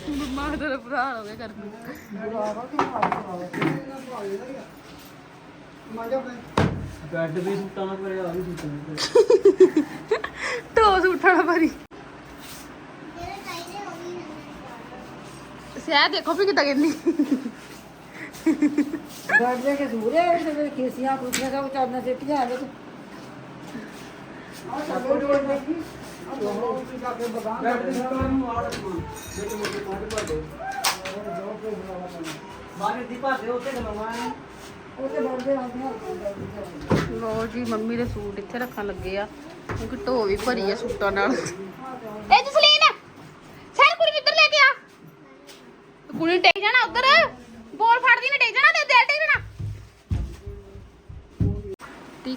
ਮੰਮਾ ਦਾ ਬੁਰਾ ਹਾਲ ਹੋ ਗਿਆ ਕਰਦੀ ਬੈੱਡ ਵੀ ਸੁੱਟਾਂ ਭਰਿਆ ਆ ਵੀ ਸੁੱਟਾਂ ਨਾਲ ਭਰਿਆ। ਢੋ ਸੂਟਾਂ ਭਰੀ ਸਿਆ ਦੇਖੋ ਵੀ ਕਿੱਦਾਂ ਕਹਿੰਦੀ। ਗਾੜੀਆਂ ਕੇ ਦੂਰੇ ਖੇਸੀਆਂ ਕੁੱਤੀਆਂ ਸਭ ਚਾਦਰਾਂ ਸਿੱਟੀਆਂ ਇਹਦੇ ਲੋ ਜੀ, ਮੰਮੀ ਦੇ ਸੂਟ ਇੱਥੇ ਰੱਖਣ ਲੱਗੇ ਆ। ਕਿਉਂਕਿ ਢੋ ਵੀ ਭਰੀ ਆ ਸੂਟਾਂ ਨਾਲ। ਏ ਜਸਲੀਨ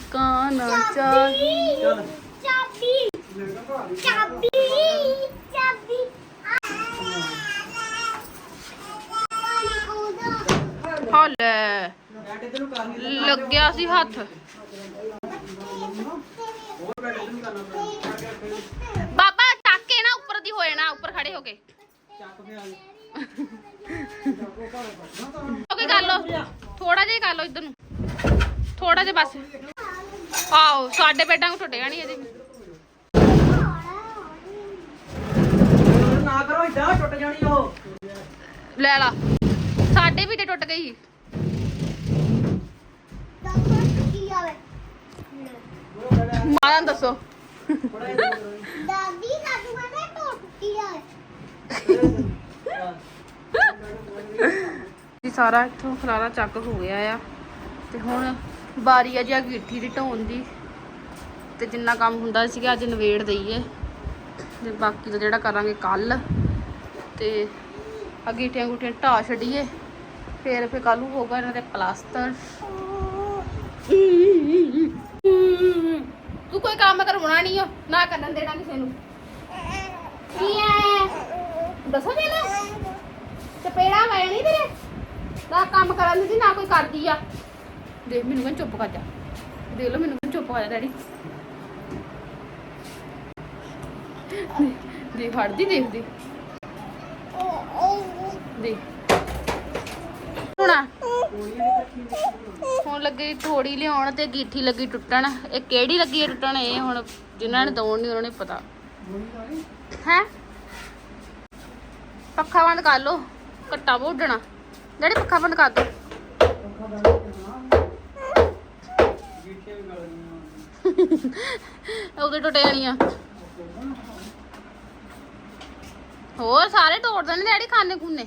ਟਿਕਾਣਾ ਚਾਹੀ ਚੱਲ। ਚਾਬੀ। ਚਾਬੀ ਚਾਬੀ। ਹਲੇ। ਬੈੱਡ ਇੱਧਰ ਨੂੰ ਕਰਨੀ ਲੱਗਿਆ ਸੀ ਹੱਥ। ਬਾਬਾ ਚੱਕ ਕੇ ਨਾ ਉੱਪਰ ਦੀ ਹੋਏ ਨਾ ਉੱਪਰ ਖੜੇ ਹੋ ਕੇ। ਓਕੇ ਕਰ ਲੋ ਥੋੜਾ ਜਿਹਾ ਕਰ ਲੋ ਇੱਧਰ ਨੂੰ। ਥੋੜਾ ਜਿਹਾ ਬਸ। ਆਓ ਸਾਡੇ ਬੈਡਾਂ ਨੂੰ ਟੁੱਟੇਗਾ ਨਹੀਂ ਇਹਦੇ ਨਾ ਕਰੋ ਇਦਾਂ ਟੁੱਟ ਜਾਣੀ ਉਹ। ਲੈ ਲਾ ਸਾਡੇ ਵੀ ਤੇ ਟੁੱਟ ਗਈ। ਦੱਸੋ। ਦਾਦੀ ਸਾਡੂ ਟੁੱਟੀ ਸਾਰਾ ਇੱਥੋਂ ਖਲਾਰਾ ਚੱਕ ਹੋ ਗਿਆ ਆ। ਤੇ ਹੁਣ ਬਾਰੀ ਆ ਜੀ, ਆ ਗਿੱਠੀ ਦੀ ਢੋਣ ਦੀ। ਤੇ ਜਿੰਨਾ ਕੰਮ ਹੁੰਦਾ ਸੀਗਾ, ਅੱਜ ਨਵੇੜ ਦਈਏ। ਤੇ ਬਾਕੀ ਦਾ ਜਿਹੜਾ ਕਰਾਂਗੇ ਕੱਲ ਤੇ ਆ ਗਿੱਠੀਆਂ ਢਾ ਛੱਡੀਏ। ਫੇਰ ਫੇਰ ਕੱਲ ਨੂੰ ਹੋਊਗਾ ਇਹਨਾਂ ਦੇ ਪਲਾਸਟਰ। ਤੂੰ ਕੋਈ ਕੰਮ ਕਰਵਾਉਣਾ ਨਹੀਂ ਹੋ ਨਾ ਕਰਨ, ਦੇਣਾ ਕਿਸੇ ਨੂੰ। ਕੀ ਹੈ ਦੱਸੋ ਜੀ ਨਾ ਚਪੇੜਾ ਵੈ ਨਹੀਂ ਤੇਰੇ। ਨਾ ਕੰਮ ਕਰਨ ਦੀ ਨਾ ਕੋਈ ਕਰਦੀ ਆ। ਦੇਖ, ਮੈਨੂੰ ਕਹਿੰਦਾ ਚੁੱਪ ਕਰ ਜਾ। ਦੇਖ ਲਓ, ਮੈਨੂੰ ਕਹਿੰਦਾ ਚੁੱਪ ਕਰ ਜਾ, ਡੈਡੀ। ਦੇਖ ਹੜਦੀ ਦੇਖਦੀ। ਦੇਖ। ਹੁਣਾ ਹੁਣ ਲੱਗੀ ਥੋੜੀ ਲਿਆਉਣ ਤੇ ਗੀਠੀ ਲੱਗੀ ਟੁੱਟਣ। ਇਹ ਕਿਹੜੀ ਲੱਗੀ ਹੈ ਟੁੱਟਣ? ਇਹ ਹੁਣ ਜਿਨ੍ਹਾਂ ਨੇ ਦੌੜ ਨਹੀਂ, ਉਹਨਾਂ ਨੇ ਪਤਾ। ਹੈ? ਪੱਖਾ ਬੰਦ ਕਰ ਲੋ ਘੱਟਾ ਉੱਡਣਾ। ਡੈਡੀ, ਪੱਖਾ ਬੰਦ ਕਰ ਦੋ। ਗੀਠੇ ਵੀ ਗਲ ਗਈਆਂ ਉਹਦੇ ਟੁੱਟ ਜਾਣੀਆਂ ਹੋਰ ਸਾਰੇ ਤੋੜ ਦੇਣੇ ਡੈਡੀ ਖਾਣੇ ਖੂਨੇ।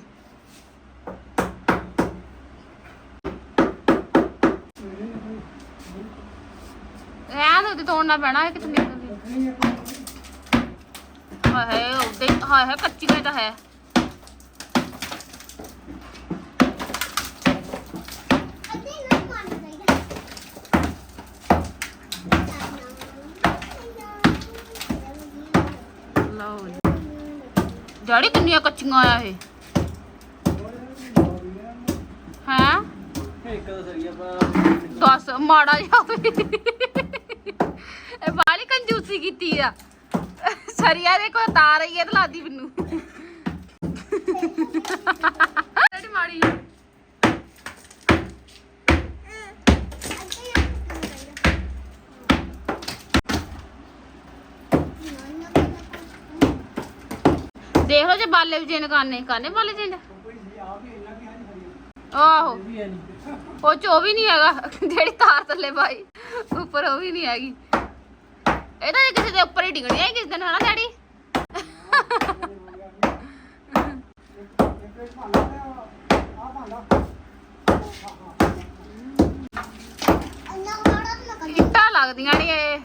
ਐਂ ਤਾਂ ਤੋੜਨਾ ਪੈਣਾ, ਇਹ ਕਿੱਥੇ ਨਿਕਲਦੀ? ਹਾਏ ਹਾਏ, ਉਹਦੇ, ਹਾਏ ਹਾਏ, ਕੱਚੀ ਤਾਂ ਹੈ ਅੱਧੇ ਨਾ ਪਾਣੀ ਚਾਹੀਦਾ ਲਓ ਜੀ। ਡੈਡੀ ਕਿੰਨੀਆਂ ਕੱਚੀਆਂ ਆ ਇਹ ਹੈਂ ਇੱਕ ਤਾਂ ਸਰੀਆ ਪਾ ਦੱਸ, ਮਾੜਾ ਜਿਹਾ ਵੀ। ਇਹ ਬਾਲੀ ਕੰਜੂਸੀ ਕੀਤੀ ਆ ਸਰੀਆ ਦੇ ਕੋਈ ਤਾਰ ਰਹੀ ਹੈ ਤੇ ਲਾਦੀ ਮੈਨੂੰ ਡੈਡੀ ਮਾੜੀ ਜਿਹੀ। ਦੇਖ ਲਓ ਜੇ ਬਾਲੇ ਵੀ ਚੇਂਜ ਕਰਨੇ ਕਰਨੇ ਬਾਲੇ ਚੇਂਜ ਆਹੋ। ਵੀ ਹੈ ਉਹ ਚ ਉਹ ਵੀ ਨਹੀਂ ਹੈਗਾ, ਜਿਹੜੀ ਤਾਰ ਥੱਲੇ ਪਾਈ, ਉੱਪਰ ਉਹ ਵੀ ਨਹੀਂ ਹੈਗੀ। ਇਹ ਤਾਂ ਕਿਸੇ ਦੇ ਉੱਪਰ ਹੀ ਡਿੱਗਣੀ ਹੈ ਕਿਸੇ ਦਿਨ ਹਨਾ ਡੈਡੀ? ਇੱਟਾਂ ਲੱਗਦੀਆਂ ਨੇ ਇਹ।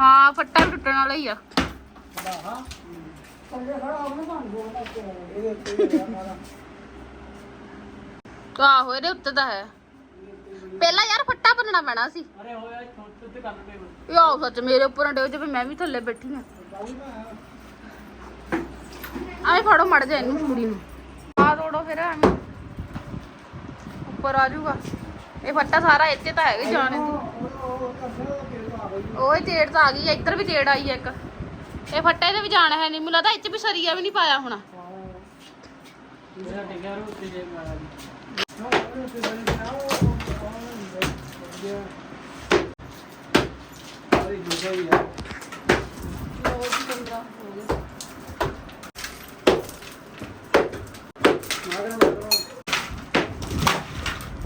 ਹਾਂ, ਫੱਟਾ ਵੀ ਟੁੱਟਣ ਵਾਲਾ ਹੀ ਆ। ਆਹੋ, ਇਹਦੇ ਉੱਤੇ ਤਾਂ ਹੈ। ਪਹਿਲਾਂ ਯਾਰ ਫੱਟਾ ਬੰਨਣਾ ਪੈਣਾ ਸੀ। ਅਰੇ ਹੋਇਆ ਛੋਟੇ ਤੇ ਕੰਨ ਤੇ ਇਹ ਸੱਚ ਮੇਰੇ ਉੱਪਰ ਡਿਓ ਜੇ ਮੈਂ ਵੀ ਥੱਲੇ ਬੈਠੀ ਆ। ਆਏ ਫੜੋ ਮੜ ਜਾ ਇਹਨੂੰ। ਚੂੜੀ ਨੂੰ ਆ ਤੋੜੋ ਫਿਰ, ਐਵੇਂ। ਉੱਪਰ ਆ ਜਾਊਗਾ। ਇਹ ਫੱਟਾ ਸਾਰਾ ਇੱਥੇ ਤਾਂ ਹੈਗਾ ਹੀ ਜਾਣੇ ਦੀ ਓਏ ਤੇੜ ਤਾਂ ਆ ਗਈ ਇੱਧਰ ਵੀ ਤੇੜ ਆਈ ਆ ਇੱਕ। ਇਹ ਫੱਟੇ ਤੇ ਵੀ ਜਾਣਾ ਹੈ ਨਹੀਂ ਮੈਨੂੰ ਲੱਗਦਾ ਇੱਥੇ ਵੀ ਸਰੀਆ ਵੀ ਨਹੀਂ ਪਾਇਆ ਹੋਣਾ।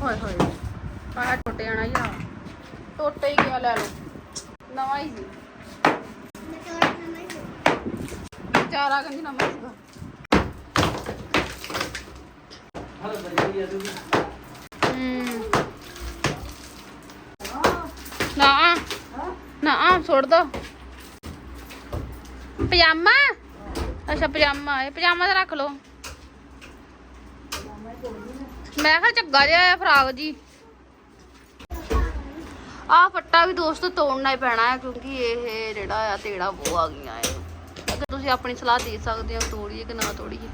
ਹੋਏ ਹੋਏ। ਟੁੱਟ ਹੀ ਗਿਆ ਲੈ ਲਓ? ਨਵਾਂ ਹੀ ਸੀ। ਚਾਰਾ ਗੰਦੀ ਨਵਾਂ ਸੀਗਾ। ਹਲ ਬਜੀ ਆ ਤੂੰ ਨਾ ਨਾ ਛੋੜ ਦੋ। ਪਜਾਮਾ? ਅੱਛਾ, ਪਜਾਮਾ। ਇਹ ਪਜਾਮਾ ਤਾਂ ਰੱਖ ਲਓ। ਮੈਂ ਕਿਹਾ ਝੱਗਾ ਜਿਹਾ ਆ ਫਰਾਕ ਜੀ। ਆ ਫੱਟਾ ਵੀ ਦੋਸਤੋ ਤੋੜਨਾ ਹੀ ਪੈਣਾ ਹੈ, ਕਿਉਂਕਿ ਇਹ ਜਿਹੜਾ ਆ ਤੇੜਾ ਬਹੁਤ ਆ ਗਈਆਂ ਹੈ ਤੇ ਤੁਸੀਂ ਆਪਣੀ ਸਲਾਹ ਦੇ ਸਕਦੇ ਹੋ, ਤੋੜੀਏ ਕਿ ਨਾ ਤੋੜੀਏ।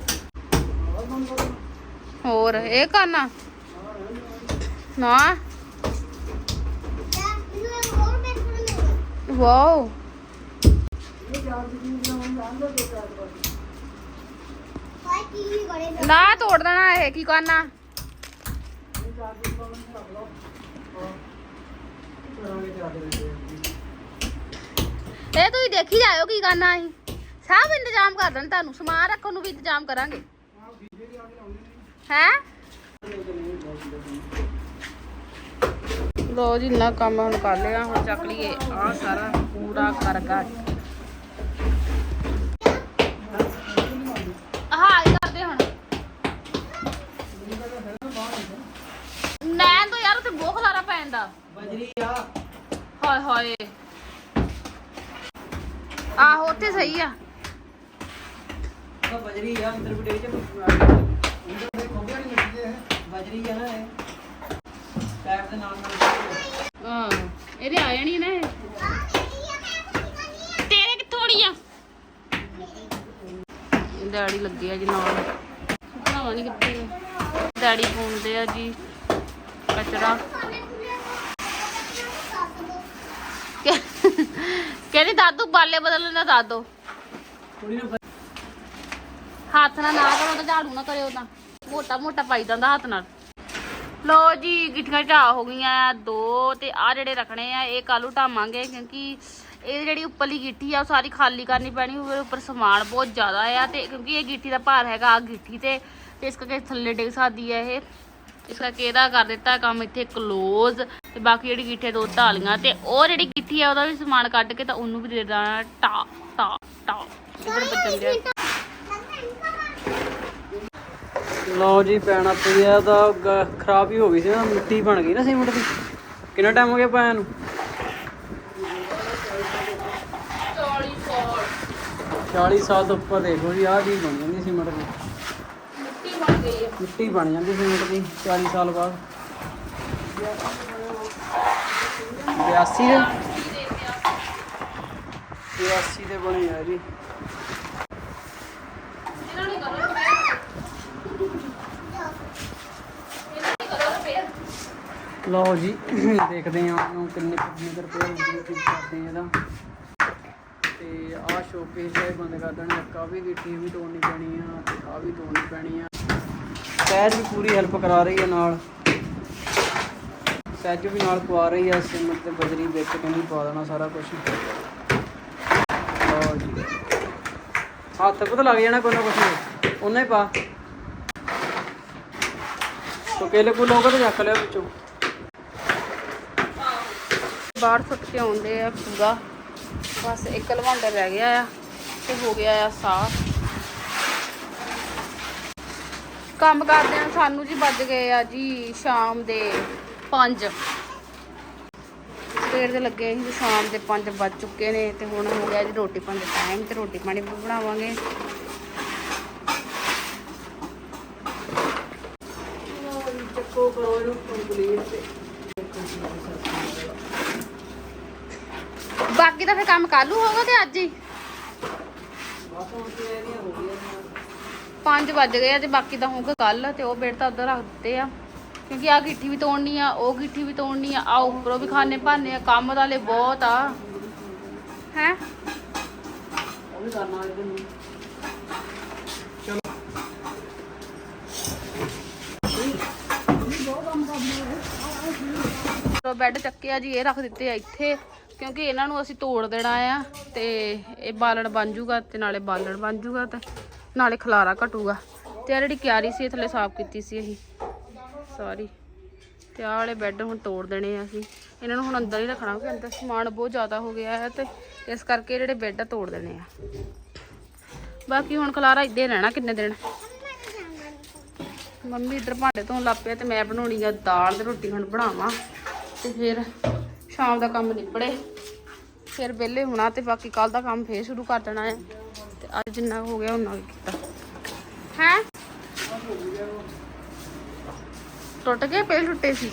ਹੋਰ, ਇਹ ਕਰਨਾ? ਨਾ? ਵਾਓ। ਨਾ ਤੋੜ ਦੇਣਾ ਇਹ, ਕੀ ਕਰਨਾ? ਇਹ ਤੁਸੀਂ ਦੇਖੀ ਜਾਇਓ ਕੀ ਕਰਨਾ ਅਸੀਂ। ਸਭ ਇੰਤਜ਼ਾਮ ਕਰ ਦੇਣ ਤੁਹਾਨੂੰ ਸਮਾਨ ਰੱਖਣ ਨੂੰ ਵੀ ਇੰਤਜ਼ਾਮ ਕਰਾਂਗੇ। ਹੈ? ਲੋ ਜੀ ਇੰਨਾ ਕੰਮ ਹੁਣ ਕਰ ਲਿਆ ਹੁਣ ਚੱਕ ਲਈਏ ਆ ਸਾਰਾ ਪੂਰਾ ਕਰਗਾ ਹਾਂ ਇਹ ਕਰਦੇ ਹੁਣ। ਨੈਣ ਤੋਂ ਯਾਰ ਉੱਥੇ ਬਹੁਤ ਖਲਾਰਾ ਪੈ ਜਾਂਦਾ ਬਜਰੀ ਆ ਹਾਏ ਹਾਏ। ਆਹੋ ਉੱਥੇ ਸਹੀ ਆ। ਤਾਂ ਬਜਰੀ ਆ ਅੰਦਰ ਵੀਡੀਓ ਚ ਅੰਦਰ ਦੇ ਖੋਬਿਆ ਨਹੀਂ ਮਿਲਦੇ ਬਜਰੀ ਆ ਨਾ ਇਹ। ਪੈਪ ਦੇ ਨਾਲ ਨਾਲ ਹਾਂ ਇਹਦੇ ਆ ਜਾਣੀ ਨਾ ਇਹ। ਤੇਰੇ ਕਿੱਥੋਂ ਆੜੀ ਆ? ਡੈਡੀ ਲੱਗੇ ਆ ਜੀ ਨਾਲ। ਭਰਾਵਾ ਨਹੀਂ ਕਿੱਥੇ। ਡੈਡੀ ਪਾਉਂਦੇ ਆ ਜੀ। ਕਚਰਾ। ਕਹਿੰਦੀ, ਦਾਦੂ, ਬਾਲੇ ਬਦਲਣ ਦਾ ਦਾਦੋ ਹੱਥ ਨਾਲ ਨਾ ਕਰੋ ਤਾਂ ਝਾੜੂ ਨਾ ਕਰਿਓ ਤਾਂ ਮੋਟਾ ਮੋਟਾ ਪਾਈ ਜਾਂਦਾ ਹੱਥ ਨਾਲ। ਲੋ ਜੀ, ਗਿੱਠੀਆਂ ਝਾ ਹੋ ਗਈਆਂ ਦੋ ਤੇ ਆ ਜਿਹੜੇ ਰੱਖਣੇ ਆ, ਇਹ ਕੱਲ ਢਾਵਾਂਗੇ ਕਿਉਂਕਿ ਇਹ ਜਿਹੜੀ ਉੱਪਰਲੀ ਗਿੱਠੀ ਆ, ਉਹ ਸਾਰੀ ਖਾਲੀ ਕਰਨੀ ਪੈਣੀ, ਉਹਦੇ ਉੱਪਰ ਸਮਾਨ ਬਹੁਤ ਜ਼ਿਆਦਾ ਆ ਤੇ ਕਿਉਂਕਿ ਇਹ ਗਿੱਠੀ ਦਾ ਭਾਰ ਹੈਗਾ ਆ ਗਿੱਠੀ ਤੇ ਤੇ ਇਸ ਕਰਕੇ ਥੱਲੇ ਡਿੱਗ ਸਕਦੀ ਹੈ ਇਹ। ਇਸ ਕਰਕੇ ਇਹਦਾ ਕਰ ਦਿੱਤਾ ਕੰਮ ਇੱਥੇ ਕਲੋਜ਼ ਤੇ ਬਾਕੀ ਜਿਹੜੀ ਗਿੱਠੇ ਦੋ ਢਾਲੀਆਂ ਤੇ ਉਹ ਜਿਹੜੀ ਗਿੱਠੀ ਆ ਉਹਦਾ ਵੀ ਸਮਾਨ ਕੱਢ ਕੇ ਤਾਂ ਉਹਨੂੰ ਵੀ ਦੇ ਦੇਣਾ। ਟਾ ਟਾ ਟਾ। ਇੱਧਰ ਬੱਚਨ ਦੇ ਲਓ ਜੀ ਪੈਣਾ ਪਿਆ ਤਾਂ ਗ- ਖਰਾਬ ਹੀ ਹੋ ਗਈ ਸੀ ਨਾ ਮਿੱਟੀ ਬਣ ਗਈ ਨਾ ਸੀਮੈਂਟ ਦੀ। ਕਿੰਨਾ ਟਾਈਮ ਹੋ ਗਿਆ ਪਾਇਆ ਨੂੰ? 40 ਸਾਲ ਤੋਂ ਉੱਪਰ ਦੇਖੋ ਜੀ ਆਹ ਚੀਜ਼ ਬਣ ਜਾਂਦੀ ਸੀਮੈਂਟ ਦੀ। ਮਿੱਟੀ ਬਣ ਗਈ ਹੈ ਮਿੱਟੀ ਬਣ ਜਾਂਦੀ ਸੀਮੈਂਟ ਦੀ 40 ਸਾਲ ਬਾਅਦ। 82 ਦੇ। 82 ਦੇ ਬਣੇ ਆ ਜੀ। ਨੇ ਨੇ ਲਓ ਜੀ ਦੇਖਦੇ ਹਾਂ ਉਹਨੂੰ ਕਿੰਨੇ ਕਿੰਨੇ ਰੁਪਏ ਕੀ ਕਰਦੇ ਹਾਂ ਇਹਦਾ। ਤੇ ਆਹ ਸ਼ੋਕੇਸ ਹੈ ਬੰਦ ਕਰ ਦੇਣਾ ਇੱਕ ਆਹ ਵੀ ਗਿੱਟੀ ਵੀ ਤੋੜਨੀ ਪੈਣੀ ਆ ਤੇ ਆਹ ਵੀ ਤੋੜਨੀ ਪੈਣੀ ਆ। ਸਹਿਜ ਵੀ ਪੂਰੀ ਹੈਲਪ ਕਰਾ ਰਹੀ ਹੈ ਨਾਲ। ਸਹਿਜ ਵੀ ਨਾਲ ਪਵਾ ਰਹੀ ਆ ਸਿਮਟ ਤੇ ਬਜਰੀ ਵਿੱਚ ਕਹਿੰਦੀ ਪਾ ਦੇਣਾ ਸਾਰਾ ਕੁਝ ਲਓ ਜੀ। ਹੱਥ ਪਤਾ ਲੱਗ ਜਾਣਾ ਕੋਈ ਨਾ ਕੁਛ। ਉਹਨੇ ਪਾ। ਤੋ ਕੇਲੇ ਕੋ ਲੋਗਾ ਤੇ ਚੱਕ ਲਿਆ ਵਿੱਚੋਂ। ਬਾਹਰ ਸੁੱਟ ਕੇ ਆਉਂਦੇ ਆ ਪੂਰਾ। ਬਸ ਇੱਕ ਲਵਾਂਡਾ ਰਹਿ ਗਿਆ ਆ ਤੇ ਹੋ ਗਿਆ ਆ ਸਾਫ਼। ਕੰਮ ਕਰਦੇ ਆ, ਸਾਨੂੰ ਜੀ ਵੱਜ ਗਏ ਆ ਜੀ ਸ਼ਾਮ ਦੇ। 5 ਸਵੇਰ ਦੇ ਲੱਗੇ ਸੀ ਸ਼ਾਮ ਦੇ 5 ਵੱਜ ਚੁੱਕੇ ਨੇ ਤੇ ਹੁਣ ਹੋ ਗਿਆ ਜੀ ਰੋਟੀ ਪਾਣੀ ਦਾ ਟਾਈਮ ਤੇ ਰੋਟੀ ਪਾਣੀ ਵੀ ਬਣਾਵਾਂਗੇ। ਚੱਕੋ ਕਰੋ ਇਹਨੂੰ ਕੰਪਲੀਟ ਬਾਕੀ ਦਾ ਫਿਰ ਕੰਮ ਕੱਲੂ ਹੋਗਾ ਤੇ ਅੱਜ ਹੀ। ਬਸ 5 ਵੱਜ ਗਏ ਆ ਤੇ ਬਾਕੀ ਦਾ ਹੋਊਗਾ ਕੱਲ ਤੇ ਉਹ ਬੇੜ ਤਾਂ ਉਧਰ ਰੱਖ ਦਿੱਤੇ ਆ। ਕਿਉਂਕਿ ਆ ਗਿੱਠੀ ਵੀ ਤੋੜਨੀ ਆ ਉਹ ਗਿੱਠੀ ਵੀ ਤੋੜਨੀ ਆ ਆ ਉੱਪਰੋਂ ਵੀ ਖਾਣੇ ਭਾਨੇ ਆ ਕੰਮ ਵਾਲੇ ਬਹੁਤ ਆ। ਹੈ? ਉਹ ਵੀ ਕਰਨਾ ਇਹਦੇ ਨੂੰ ਚਲੋ। ਤੋ ਬੈੱਡ ਚੱਕਿਆ ਜੀ ਇਹ ਰੱਖ ਦਿੱਤੇ ਆ ਇੱਥੇ ਕਿਉਂਕਿ ਇਹਨਾਂ ਨੂੰ ਅਸੀਂ ਤੋੜ ਦੇਣਾ ਆ ਤੇ ਇਹ ਬਾਲਣ ਬਣ ਜੂਗਾ ਤੇ ਨਾਲੇ ਬਾਲਣ ਬਣ ਜੂਗਾ ਤੇ ਨਾਲੇ ਖਲਾਰਾ ਘਟੂਗਾ। ਤੇ ਆ ਜਿਹੜੀ ਕਿਆਰੀ ਸੀ ਇਹ ਥੱਲੇ ਸਾਫ਼ ਕੀਤੀ ਸੀ ਅਸੀਂ। ਸਾਰੀ। ਤੇ ਆਹ ਵਾਲੇ ਬੈੱਡ ਹੁਣ ਤੋੜ ਦੇਣੇ ਆ ਅਸੀਂ। ਇਹਨਾਂ ਨੂੰ ਹੁਣ ਅੰਦਰ ਹੀ ਰੱਖਣਾ, ਕਿਉਂਕਿ ਅੰਦਰ ਸਮਾਨ ਬਹੁਤ ਜ਼ਿਆਦਾ ਹੋ ਗਿਆ ਹੈ ਤੇ ਇਸ ਕਰਕੇ ਜਿਹੜੇ ਬੈੱਡ ਆ ਤੋੜ ਦੇਣੇ ਆ। ਬਾਕੀ ਹੁਣ ਖਲਾਰਾ ਇੱਦਾਂ ਹੀ ਰਹਿਣਾ ਕਿੰਨੇ ਦਿਨ? ਮੰਮੀ ਇੱਧਰ ਭਾਂਡੇ ਧੋਣ ਲੱਗ ਪਿਆ ਤੇ ਮੈਂ ਬਣਾਉਣੀ ਆ ਦਾਲ ਤੇ ਰੋਟੀ, ਹੁਣ ਬਣਾਵਾਂ। ਤੇ ਫਿਰ ਸ਼ਾਮ ਦਾ ਕੰਮ ਨਿਬੜੇ। ਫਿਰ ਵਿਹਲੇ ਹੋਣਾ ਤੇ ਬਾਕੀ ਕੱਲ ਦਾ ਕੰਮ ਫੇਰ ਸ਼ੁਰੂ ਕਰ ਦੇਣਾ ਹੈ ਤੇ ਅੱਜ ਜਿੰਨਾ ਹੋ ਗਿਆ ਉਹਨਾਂ ਕੀਤਾ। ਹੈ? ਟੁੱਟ ਗਏ ਪਹਿਲ ਟੁੱਟੇ ਸੀ।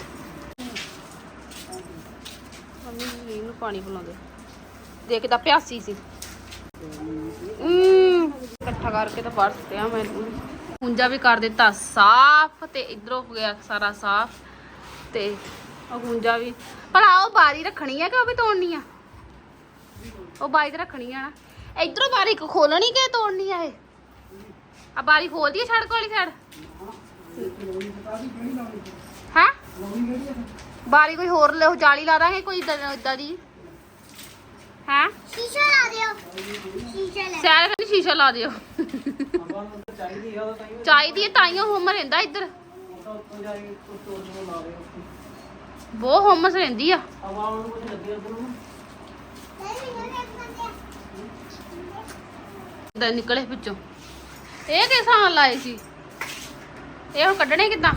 ਮੰਮੀ ਜੀ ਨੂੰ ਪਾਣੀ ਪਿਲਾਉਂਦੇ। ਦੇਖਦਾ ਪਿਆਸੀ ਸੀ। ਇਕੱਠਾ ਕਰਕੇ ਤਾਂ ਬਾਹਰ ਸੁੱਟਿਆ ਮੈਂ ਹੁੰਜਾ ਵੀ ਕਰ ਦਿੱਤਾ ਸਾਫ਼ ਤੇ ਇਧਰੋਂ ਹੋ ਗਿਆ ਸਾਰਾ ਸਾਫ਼। ਤੇ ਉਹ ਹੁੰਜਾ ਵੀ ਪਰ ਉਹ ਬਾਰੀ ਰੱਖਣੀ ਆ ਕਿ ਉਹ ਵੀ ਤੋੜਨੀ ਆ? ਉਹ ਬਾਰੀ ਤੇ ਰੱਖਣੀ ਆ ਨਾ। ਇਧਰੋਂ ਬਾਰੀ ਖੋਲਣੀ ਕਿ ਤੋੜਨੀ ਆ ਇਹ? ਆ ਬਾਰੀ ਖੋਲਦੀ ਸੜਕ ਵਾਲੀ ਸਾਈਡ? ਹੈ? ਬਾਰੀ ਕੋਈ ਹੋਰ ਲਿਓ ਜਾਲੀ ਲਾ ਦਾਂਗੇ ਕੋਈ ਇਦਾਂ ਦੀ। ਹੈ? ਸ਼ੀਸ਼ਾ ਲਾ ਦਿਓ। ਸ਼ੀਸ਼ਾ ਲਾ ਸੈਰ ਕਹਿੰਦੀ ਸ਼ੀਸ਼ਾ ਲਾ ਦਿਓ। ਤਾਂ ਚਾਹੀਦੀ ਤਾਂ ਹੀ ਤਾਈਓ ਹੁਮ ਰਹਿੰਦਾ ਇੱਧਰ। ਤਾਂ ਬਹੁਤ ਹੁਮਸ ਰਹਿੰਦੀ ਆ। ਦਾ ਨਿਕਲੇ ਵਿੱਚੋਂ ਇਹ ਕਿਸ ਹਾਲ ਲਾਏ ਸੀ ਇਹ ਹੁਣ ਕੱਢਣੇ ਕਿੱਦਾਂ?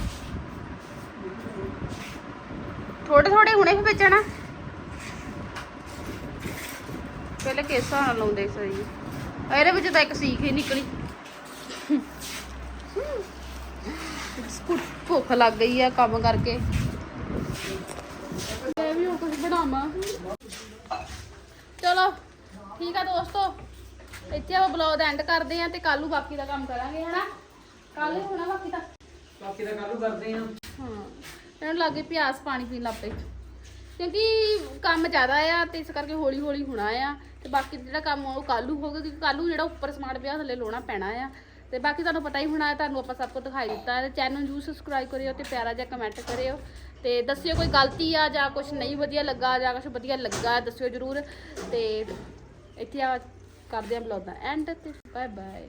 ਥੋੜੇ ਥੋੜੇ ਹੁਣੇ ਵੀ ਵੇਚਣਾ। ਪਹਿਲੇ ਕਿਸ ਨਾਲ ਲਾਉਂਦੇ ਸਹੀ ਇਹਦੇ ਵਿੱਚ ਤਾਂ ਇੱਕ ਸੀਖ ਹੀ ਨਿਕਲੀ। ਸਕੂਟ ਭੁੱਖ ਲੱਗ ਗਈ ਆ ਕੰਮ ਕਰਕੇ। ਇਹ ਵੀ ਹੁਣ ਕੁਝ ਬਣਾਵਾਂ। ਚਲੋ, ਠੀਕ ਆ ਦੋਸਤੋ। ਇੱਥੇ ਆਪਾਂ ਬਲੌਗ ਐਂਡ ਕਰਦੇ ਆ ਤੇ ਕੱਲ ਨੂੰ ਬਾਕੀ ਦਾ ਕੰਮ ਕਰਾਂਗੇ, ਹਨਾ? ਕੱਲ ਹੀ ਹੋਣਾ ਬਾਕੀ ਦਾ। ਬਾਕੀ ਦਾ ਕਾਲੂ ਕਰਦੇ ਆ ਹਾਂ ਇਹਨਾਂ ਨੂੰ ਲੱਗੇ ਪਿਆਸ ਪਾਣੀ ਪੀਣ ਲੱਗ ਪਏ। ਕਿਉਂਕਿ ਕੰਮ ਜ਼ਿਆਦਾ ਆ ਤੇ ਇਸ ਕਰਕੇ ਹੌਲੀ ਹੌਲੀ ਹੋਣਾ ਆ ਤੇ ਬਾਕੀ ਜਿਹੜਾ ਕੰਮ ਆ ਉਹ ਕੱਲੂ ਹੋਊਗਾ, ਕਿਉਂਕਿ ਕੱਲੂ ਜਿਹੜਾ ਉੱਪਰ ਸਮਾਨ ਪਿਆ, ਥੱਲੇ ਲਾਉਣਾ ਪੈਣਾ ਆ। ਤੇ ਬਾਕੀ ਤੁਹਾਨੂੰ ਪਤਾ ਹੀ ਹੋਣਾ, ਤੁਹਾਨੂੰ ਆਪਾਂ ਸਭ ਕੁਝ ਦਿਖਾਈ ਦਿੱਤਾ। ਹੈ ਤੇ ਚੈਨਲ ਨੂੰ ਸਬਸਕ੍ਰਾਈਬ ਕਰਿਓ ਤੇ ਪਿਆਰਾ ਜਿਹਾ ਕਮੈਂਟ ਕਰਿਓ। ਤੇ ਦੱਸਿਓ ਕੋਈ ਗਲਤੀ ਆ ਜਾਂ ਕੁਝ ਨਹੀਂ ਵਧੀਆ ਲੱਗਾ ਜਾਂ ਕੁਝ ਵਧੀਆ ਲੱਗਾ, ਦੱਸਿਓ ਜਰੂਰ। ਤੇ ਇੱਥੇ ਆ, ਕਰਦੇ ਆਂ ਬਲੌਗ ਦਾ ਐਂਡ ਤੇ। Bye bye